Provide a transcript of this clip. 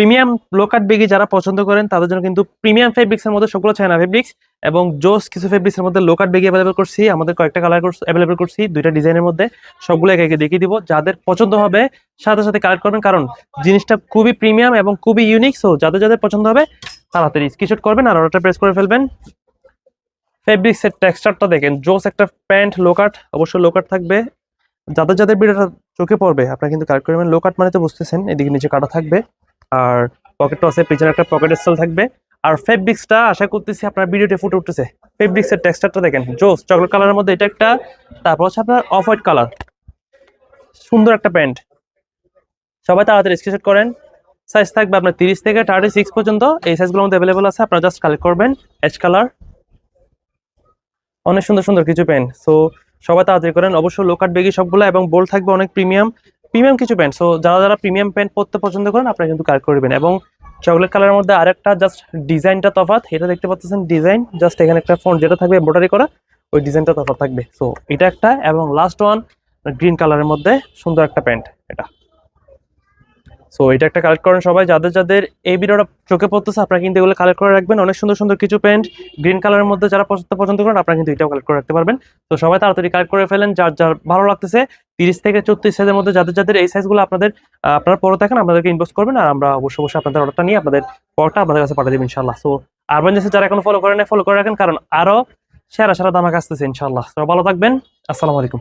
Premium loquat baggy যারা পছন্দ করেন, তাদের জন্য কিন্তু প্রিমিয়াম ফেব্রিক্স এর মধ্যে সবগুলো চায়না ফেব্রিক্স এবং জোস কিছু ফেব্রিক্স এর মধ্যে লোকাট বেগি অ্যাভেলেবল করছি। আমাদের কয়েকটা কালার অ্যাভেলেবল করছি, দুইটা ডিজাইনের মধ্যে। সবগুলো একে একে দেখিয়ে দিব। যাদের পছন্দ হবে, সাথে সাথে কালেক্ট করবেন। কারণ জিনিসটা খুবই প্রিমিয়াম এবং খুবই ইউনিক সো যাদের যাদের পছন্দ হবে তাড়াতাড়ি স্ক্রিনশট করবেন আর অর্ডারটা প্রেস করে ফেলবেন। ফেব্রিক্স এর টেক্সচারটা দেখেন। জোস একটা প্যান্ট লোকাট, অবশ্যই লোকাট থাকবে। যাদের যাদের ভিডিওটা চোখে পড়বে, আপনারা কিন্তু কালেক্ট করবেন। লোকাট মানে তো বুঝতেছেন, এদিকে নিচে কাটা থাকবে। আর পকেটও আছে পিছনে একটা পকেট স্টাইল থাকবে। আর ফেব্রিক্সটা আশা করতেছি আপনার ভিডিওতে ফুটে উঠতেছে। ফেব্রিক্সের টেক্সচারটা দেখেন। জোস চকলেট কালারের মধ্যে এটা একটা, তারপর হচ্ছে আপনার অফ হোয়াইট কালার সুন্দর একটা প্যান্ট সবাই তাড়াতাড়ি স্ক্রিনশট করেন। সাইজ থাকবে আপনার তিরিশ থেকে থার্টি সিক্স পর্যন্ত। এই সাইজগুলোর মধ্যে অ্যাভেলেবল আছে, আপনারা জাস্ট কালেক্ট করবেন এচ কালার অনেক সুন্দর সুন্দর কিছু প্যান্ট সো সবাই তাড়াতাড়ি করেন। অবশ্যই লোকাট বেগি সবগুলো এবং বোল থাকবে অনেক প্রিমিয়াম প্রিমিয়াম কিছু প্যান্ট সো যারা যারা প্রিমিয়াম প্যান্ট পরতে পছন্দ করেন, আপনারা কিন্তু কার করবেন। এবং চকলেট কালারের মধ্যে আরেকটা জাস্ট ডিজাইনটা তফাত এটা দেখতে পাচ্ছেন ডিজাইন জাস্ট এখানে একটা ফোন যেটা থাকবে এমব্রয়ডারি করা, ওই ডিজাইনটা তফাত থাকবে। সো এটা একটা। এবং লাস্ট ওয়ান গ্রিন কালারের মধ্যে সুন্দর একটা প্যান্ট এটা। সো এটা একটা কালেক্ট করেন সবাই। যাদের যাদের এই ভিডিওটা চোখে পড়তেছে, আপনারা কিন্তু এগুলো কালেক্ট করে রাখবেন। অনেক সুন্দর সুন্দর কিছু প্যান্ট গ্রিন কালারের মধ্যে যারা পছন্দ পছন্দ করেন, আপনারা কিন্তু এটাও কালেক্ট করে রাখতে পারবেন। তো সবাই তাড়াতাড়ি কালেক্ট করে ফেলেন। যার যার ভালো লাগতেছে, তিরিশ থেকে চৌত্রিশ সাইজের মধ্যে যাদের যাদের এই সাইজগুলো আপনাদের আপনারা পরে থাকেন আপনাদেরকে ইনবক্স করবেন আর আমরা অবশ্যই অবশ্যই আপনাদের অর্ডারটা নিয়ে আপনাদের পরটা আপনাদের কাছে পাঠিয়ে দেবেন ইনশাল্লাহ সো আরবান জেসে যারা এখন ফলো করেন ফলো করে রাখেন, কারণ আরও সেরা সেরা দামাক আসতেছে ইনশাল্লাহ তো ভালো থাকবেন। আসসালামু আলাইকুম।